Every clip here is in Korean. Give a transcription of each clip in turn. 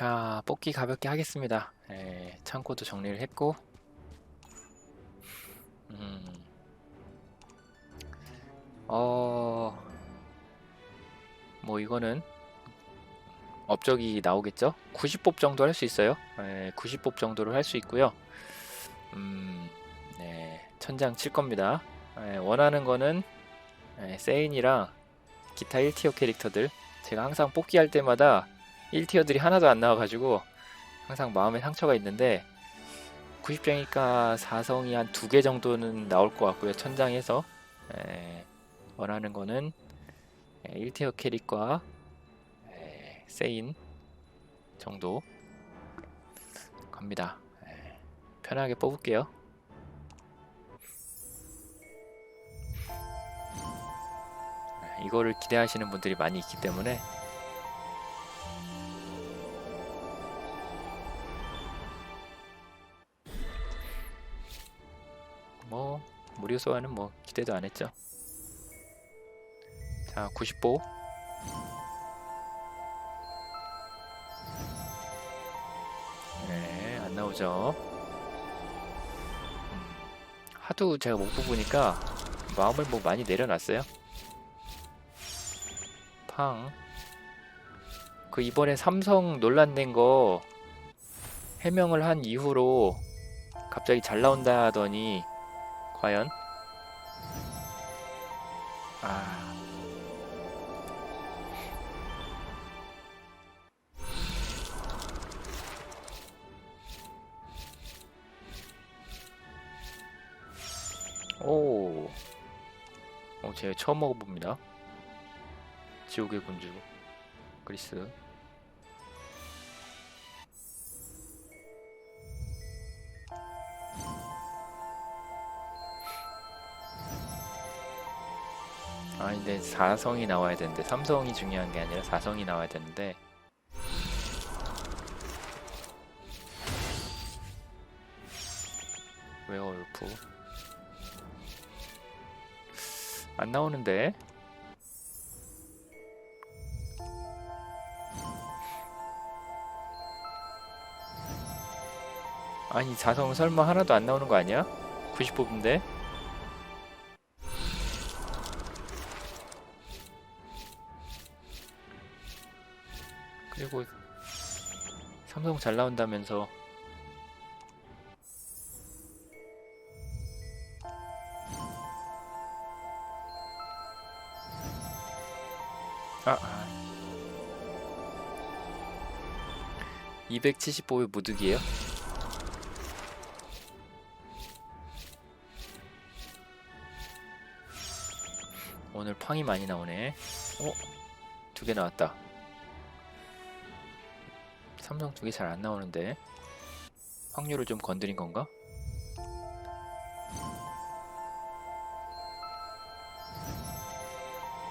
자, 뽑기 가볍게 하겠습니다. 예, 창고도 정리를 했고, 음, 어, 뭐 이거는 업적이 나오겠죠? 90뽑 정도 할 수 있어요. 예, 90뽑 정도를 할 수 있고요. 음, 네, 천장 칠 겁니다. 예, 원하는 거는 예, 세인이랑 기타 1티어 캐릭터들 제가 항상 뽑기 할 때마다 1티어들이 하나도 안 나와가지고 항상 마음에 상처가 있는데 90장이니까 4성이 한 두 개 정도는 나올 것 같고요 천장에서. 에, 원하는 거는 1티어 캐릭과 에, 세인 정도 갑니다. 에, 편하게 뽑을게요. 에, 이거를 기대하시는 분들이 많이 있기 때문에 뭐 무료 소환은 뭐 기대도 안 했죠. 자, 90보. 네, 안 나오죠. 음, 하도 제가 못 뽑으니까 마음을 뭐 많이 내려놨어요. 팡. 그 이번에 삼성 논란된 거 해명을 한 이후로 갑자기 잘 나온다 하더니 과연 아 오, 어, 제가 처음 먹어봅니다. 지옥의 군주, 그리스. 아, 근데 4성이 나와야 되는데 3성이 중요한 게 아니라 4성이 나와야 되는데. 웨어울프. 안 나오는데? 아니 4성 설마 하나도 안 나오는 거 아니야? 90 뽑인데 그리고 삼성 잘 나온다면서 아, 아. 275의 무득이에요? 오늘 팡이 많이 나오네. 어? 두 개 나왔다. 삼성 두개잘안 나오는데 확률을 좀 건드린 건가?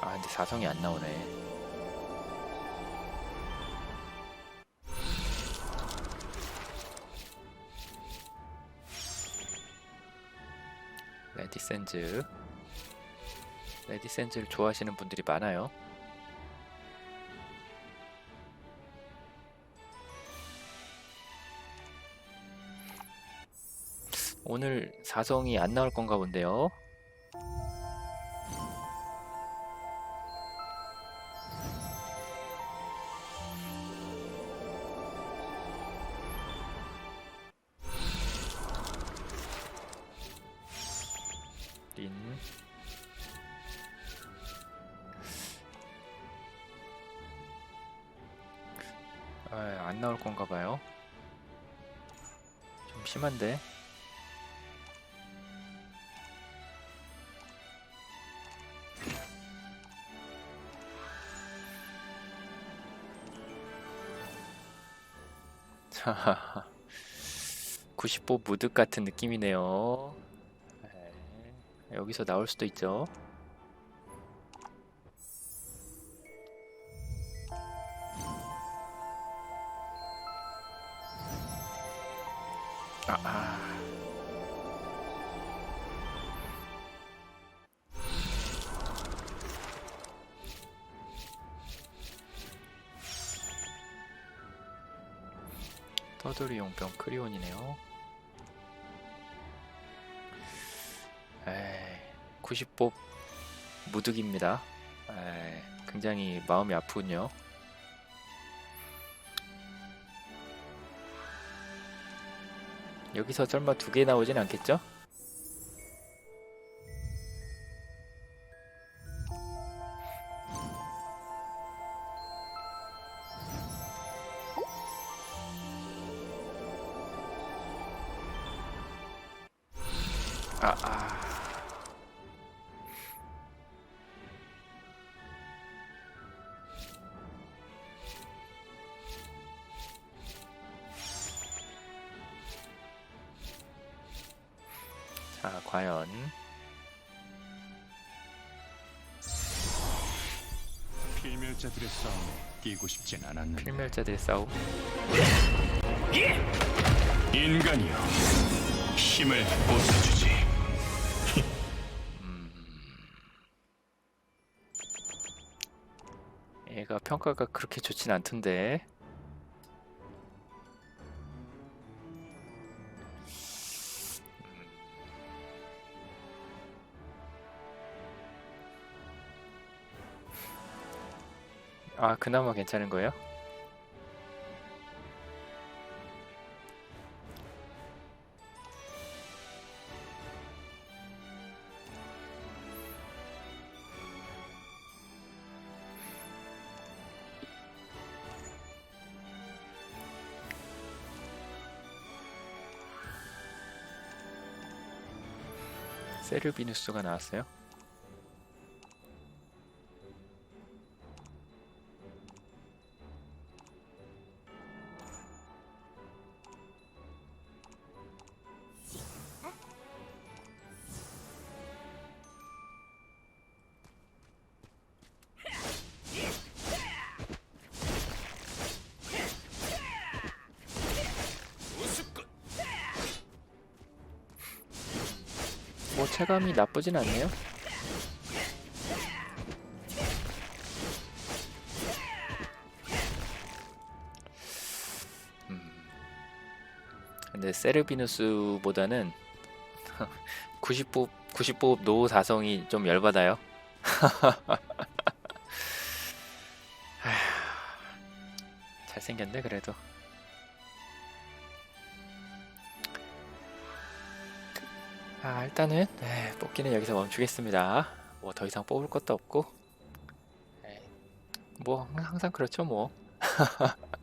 아 근데 사성이 안 나오네. 레디센즈. 레디센즈를 좋아하시는 분들이 많아요 오늘 사성이 안 나올 건가 본데요. 린. 아, 안 나올 건가 봐요. 좀 심한데. 자, 90보 무득 같은 느낌이네요. 네, 여기서 나올 수도 있죠. 떠돌이 용병 크리온이네요. 에이, 90법 무득입니다. 에이, 굉장히 마음이 아프군요. 여기서 설마 두 개 나오진 않겠죠? 자, 과연 필멸자들의 싸움에 끼고 싶진 않았는데 필멸자들의 싸움. 인간이여 힘을 보태주지 얘가 평가가 그렇게 좋진 않던데. 아, 그나마 괜찮은 거예요? 세르비누스가 나왔어요? 체감이 나쁘진 않네요. 음. 근데 세르비누스보다는 90법 90법 노 사성이 좀 열받아요. 잘생겼네 그래도. 아, 일단은 네, 뽑기는 여기서 멈추겠습니다. 뭐 더 이상 뽑을 것도 없고, 네, 뭐 항상 그렇죠 뭐.